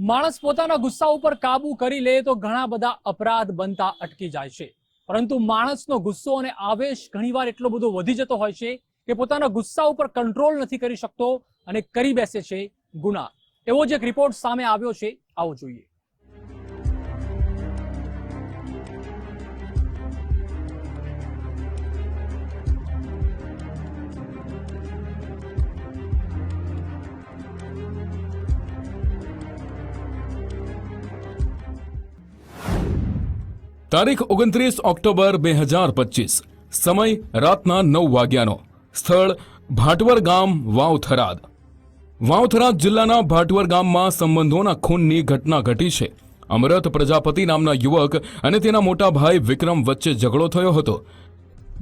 માણસ પોતાના ગુસ્સા ઉપર કાબુ કરી લે તો ઘણા બધા અપરાધ બનતા અટકી જાય છે. પરંતુ માણસનો ગુસ્સો અને આવેશ ઘણીવાર એટલો બધો વધી જતો હોય છે કે પોતાના ગુસ્સા ઉપર કંટ્રોલ નથી કરી શકતો અને કરી બેસે છે ગુના. એવો જ એક રિપોર્ટ સામે આવ્યો છે. આવો જોઈએ. તારીખ ઓગણત્રીસ ઓક્ટોબર બે હજાર પચીસ. સમય રાતના નવ વાગ્યાનો. સ્થળ ભાટવર ગામ, વાવથરાદ. વાવથરાદ જિલ્લાના ભાટવર ગામમાં સંબંધોના ખૂનની ઘટના ઘટી છે. અમરત પ્રજાપતિ નામના યુવક અને તેના મોટા ભાઈ વિક્રમ વચ્ચે ઝઘડો થયો હતો.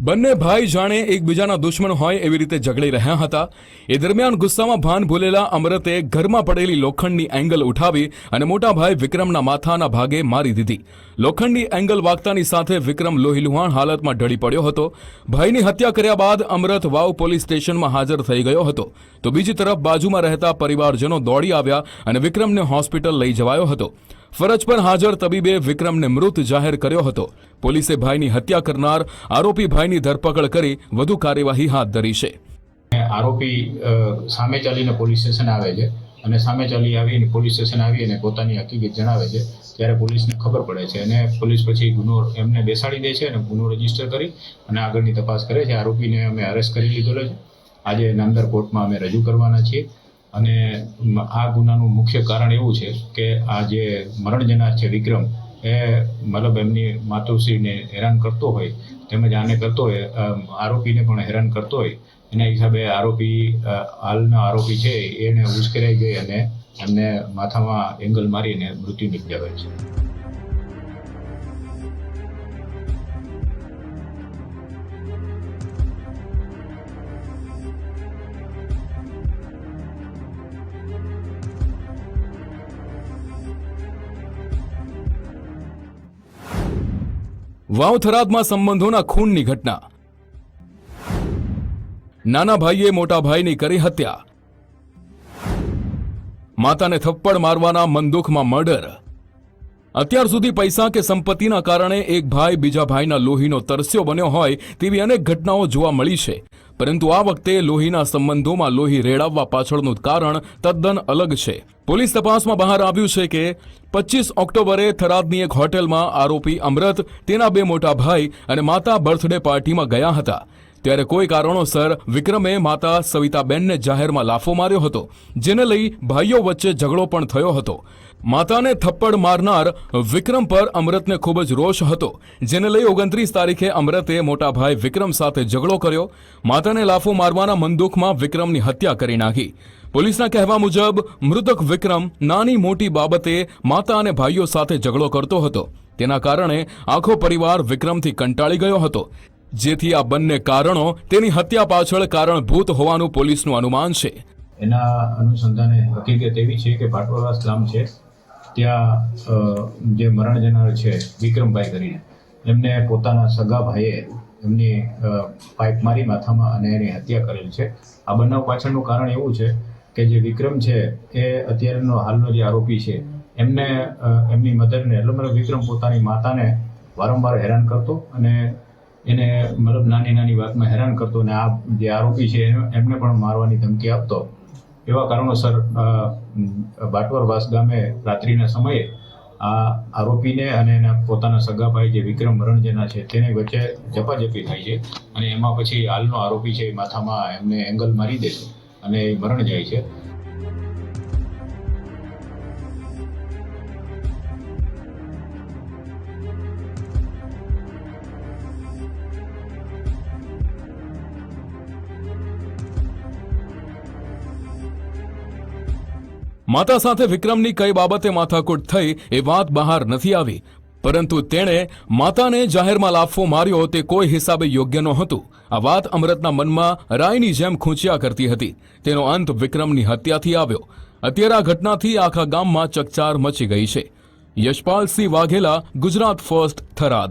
બંને ભાઈ જાણે એકબીજાના દુશ્મન હોય એવી રીતે ઝઘડી રહ્યા હતા. એ દરમિયાન ગુસ્સામાં ભાન ભૂલેલા અમરતે ઘરમાં પડેલી લોખંડની એંગલ ઉઠાવી અને મોટા ભાઈ વિક્રમના માથાના ભાગે મારી દીધી. લોખંડની એંગલ વાગતાની સાથે વિક્રમ લોહીલુહાણ હાલતમાં ઢળી પડ્યો હતો. ભાઈની હત્યા કર્યા બાદ અમરત વાવ પોલીસ સ્ટેશનમાં હાજર થઈ ગયો હતો. તો બીજી તરફ બાજુમાં રહેતા પરિવારજનો દોડી આવ્યા અને વિક્રમને હોસ્પિટલ લઈ જવાયો હતો. ફરજ પર હાજર તબીબે વિક્રમને મૃત જાહેર કર્યો હતો. પોલીસે ભાઈની હત્યા કરનાર આરોપી ભાઈની ધરપકડ કરી વધુ કાર્યવાહી હાથ ધરી છે. આરોપી સામે ચાલીને પોલીસ સ્ટેશન આવે છે અને સામે ચાલી આવીને પોલીસ સ્ટેશન આવી અને પોતાની હકીકત જણાવે છે. ત્યારે પોલીસને ખબર પડે છે અને પોલીસ પછી ગુનો એમને બેસાડી દે છે અને ગુનો રજિસ્ટર કરી અને આગળની તપાસ કરે છે. આરોપીને અમે અરેસ્ટ કરી લીધો છે. આજે નાંદર કોર્ટમાં અમે રજૂ કરવાના છીએ. અને આ ગુનાનું મુખ્ય કારણ એવું છે કે આ જે મરણ જનાર છે વિક્રમ, એ મતલબ એમની માતુશ્રીને હેરાન કરતો હોય, તેમજ આને કરતો હોય આરોપીને પણ હેરાન કરતો હોય. એના હિસાબે આરોપી હાલનો આરોપી છે, એને ઉશ્કેરાઈ ગઈ અને એમને માથામાં એંગલ મારીને મૃત્યુ નિપજાવે છે. વાવથરાદમાં સંબંધોના ખૂનની ઘટના. નાના ભાઈએ મોટા ભાઈની કરી હત્યા. માતાને થપ્પડ મારવાના મનદુખમાં મર્ડર. અત્યાર સુધી પૈસા કે સંપત્તિના કારણે એક ભાઈ બીજા ભાઈના લોહીનો તરસ્યો બન્યો હોય તેવી અનેક ઘટનાઓ જોવા મળી છે. પરંતુ આ વખતે લોહીના સંબંધોમાં લોહી રેડાવવા પાછળનું કારણ તદ્દન અલગ છે. પોલીસ તપાસમાં બહાર આવ્યું છે કે પચીસ ઓક્ટોબરે થરાદની એક હોટેલમાં આરોપી અમરત તેના બે મોટા ભાઈ અને માતા બર્થડે પાર્ટીમાં ગયા હતા. ત્યારે કોઈ કારણોસર વિક્રમે માતા સવિતાબેનને જાહેરમાં લાફો માર્યો હતો, જેને લઈ ભાઈઓ વચ્ચે ઝઘડો પણ થયો હતો. માતાને થપ્પડ મારનાર વિક્રમ પર અમરતને ખૂબ જ રોષ હતો, જેને લઈ ઓગણત્રીસ તારીખે અમરતે મોટા ભાઈ વિક્રમ સાથે ઝઘડો કર્યો. માતાને લાફો મારવાના મનદુખમાં વિક્રમની હત્યા કરી નાખી. પોલીસના કહેવા મુજબ, મૃતક વિક્રમ નાની મોટી બાબતે માતા અને ભાઈઓ સાથે ઝઘડો કરતો હતો. તેના કારણે આખો પરિવાર વિક્રમથી કંટાળી ગયો હતો. જેથી આ બંને કારણો તેની હત્યા પાછળ કારણભૂત હોવાનું પોલીસનું અનુમાન છે. એના અનુસંધાને હકીકત એવી છે કે પાટવાવાસ સ્લામ છે. ત્યાં જે મરણ જનાર છે, વિક્રમભાઈ કરીને, એમને પોતાના સગા ભાઈએ એમની પાઇપ મારી માથામાં અને એની હત્યા કરેલ છે. આ બનાવ પાછળનું કારણ એવું છે કે જે વિક્રમ છે, એ અત્યારનો હાલનો જે આરોપી છે, એમને એમની મધરને, એટલે મતલબ વિક્રમ પોતાની માતાને વારંવાર હેરાન કરતો અને એને મતલબ નાની નાની વાતમાં હેરાન કરતો અને આ જે આરોપી છે એમને પણ મારવાની ધમકી આપતો. એવા કારણોસર બાટવરવાસ ગામે રાત્રિના સમયે આ આરોપીને અને એના પોતાના સગા ભાઈ જે વિક્રમ મરણજેના છે તેની વચ્ચે ઝપાઝપી થાય છે અને એમાં પછી હાલનો આરોપી છે એ માથામાં એમને એંગલ મારી દે છે અને એ મરણ જાય છે. માતા સાથે વિક્રમની કઈ બાબતે માથાકૂટ થઈ એ વાત બહાર નથી આવી. પરંતુ તેણે માતાને જાહેરમાં લાફો માર્યો તે કોઈ હિસાબે યોગ્ય નહોતું. આ વાત અમૃતના મનમાં રાયની જેમ ખૂંચ્યા કરતી હતી. તેનો અંત વિક્રમની હત્યાથી આવ્યો. અત્યારે આ ઘટનાથી આખા ગામમાં ચકચાર મચી ગઈ છે. યશપાલસિંહ વાઘેલા, ગુજરાત ફર્સ્ટ થરાદ.